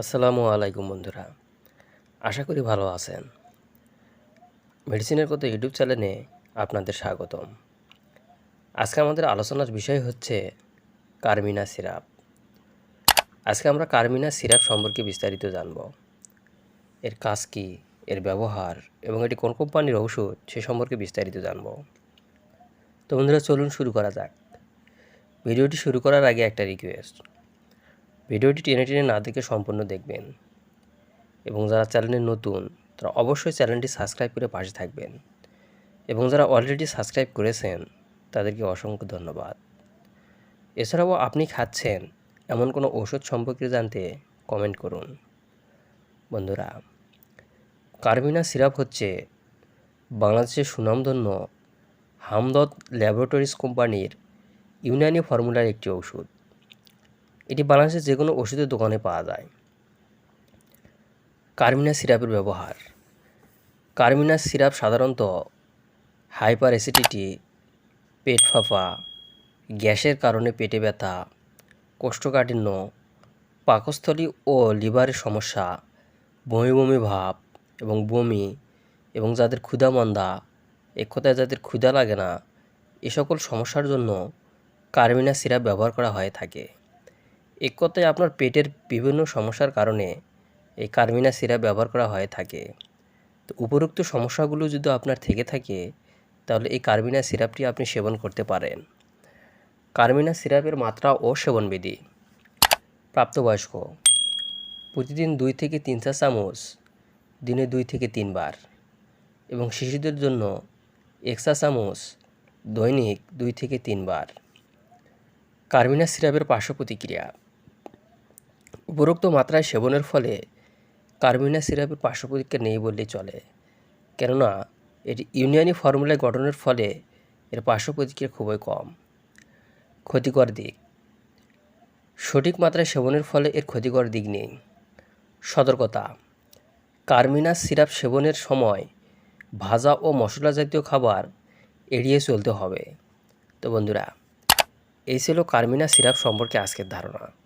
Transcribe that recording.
আসসালামু আলাইকুম বন্ধুরা। আশা করি ভালো আছেন। মেডিসিনের কথা ইউটিউব চ্যানেলে আপনাদের স্বাগতম। আজকে আমাদের আলোচনার বিষয় হচ্ছে কার্মিনা সিরাপ। আজকে আমরা কার্মিনা সিরাপ সম্পর্কে বিস্তারিত জানব। এর কাজ কী, এর ব্যবহার এবং এটি কোন কোম্পানির ঔষধ সে সম্পর্কে বিস্তারিত জানব। তো বন্ধুরা, চলুন শুরু করা যাক। ভিডিওটি শুরু করার আগে একটা রিকোয়েস্ট ভিডিওটি টেনে টেনে না দেখে সম্পূর্ণ দেখবেন। এবং যারা চ্যানেলে নতুন, তারা অবশ্যই চ্যানেলটি সাবস্ক্রাইব করে পাশে থাকবেন। এবং যারা অলরেডি সাবস্ক্রাইব করেছেন, তাদেরকে অসংখ্য ধন্যবাদ। এছাড়াও আপনি খাচ্ছেন এমন কোনো ওষুধ সম্পর্কে জানতে কমেন্ট করুন। বন্ধুরা কার্মিনা সিরাপ হচ্ছে বাংলাদেশের সুনামধন্য হামদত ল্যাবরেটরিজ কোম্পানির ইউনানি ফর্মুলার একটি ওষুধ এটি বাংলাদেশের যে কোনো ওষুধের দোকানে পাওয়া যায়। কার্মিনা সিরাপের ব্যবহার। কার্মিনা সিরাপ সাধারণত হাইপার অ্যাসিডিটি, পেট ফাঁপা, গ্যাসের কারণে পেটে ব্যথা, কোষ্ঠকাঠিন্য, পাকস্থলী ও লিভারের সমস্যা, বমি বমি ভাব এবং বমি এবং যাদের ক্ষুধা মন্দা, এক কথায় যাদের ক্ষুধা লাগে না, এ সকল সমস্যার জন্য কার্মিনা সিরাপ ব্যবহার করা হয়ে থাকে। এক কথায় আপনার পেটের বিভিন্ন সমস্যার কারণে এই কার্মিনা সিরাপ ব্যবহার করা হয়ে থাকে। তো উপরোক্ত সমস্যাগুলো যদি আপনার থেকে থাকে, তাহলে এই কার্মিনা সিরাপটি আপনি সেবন করতে পারেন। কার্মিনা সিরাপের মাত্রা ও সেবনবিধি। প্রাপ্তবয়স্ক, প্রতিদিন দুই থেকে তিন চা চামচ, দিনে দুই থেকে তিনবার এবং শিশুদের জন্য এক চা চামচ দৈনিক দুই থেকে তিনবার কার্মিনা সিরাপের পার্শ্ব প্রতিক্রিয়া। উপরোক্ত মাত্রায় সেবনের ফলে কার্মিনা সিরাপের পার্শ্ব প্রতিক্রিয়া নেই বললেই চলে। কেননা, এটি ইউনিয়নি ফর্মুলায় গঠনের ফলে এর পার্শ্বপ্রতিক্রিয়া খুবই কম। ক্ষতিকর দিক। সঠিক মাত্রায় সেবনের ফলে এর ক্ষতিকর দিক নেই। সতর্কতা। কার্মিনা সিরাপ সেবনের সময় ভাজা ও মশলা জাতীয় খাবার এড়িয়ে চলতে হবে। তো বন্ধুরা, এই ছিল কার্মিনা সিরাপ সম্পর্কে আজকের ধারণা।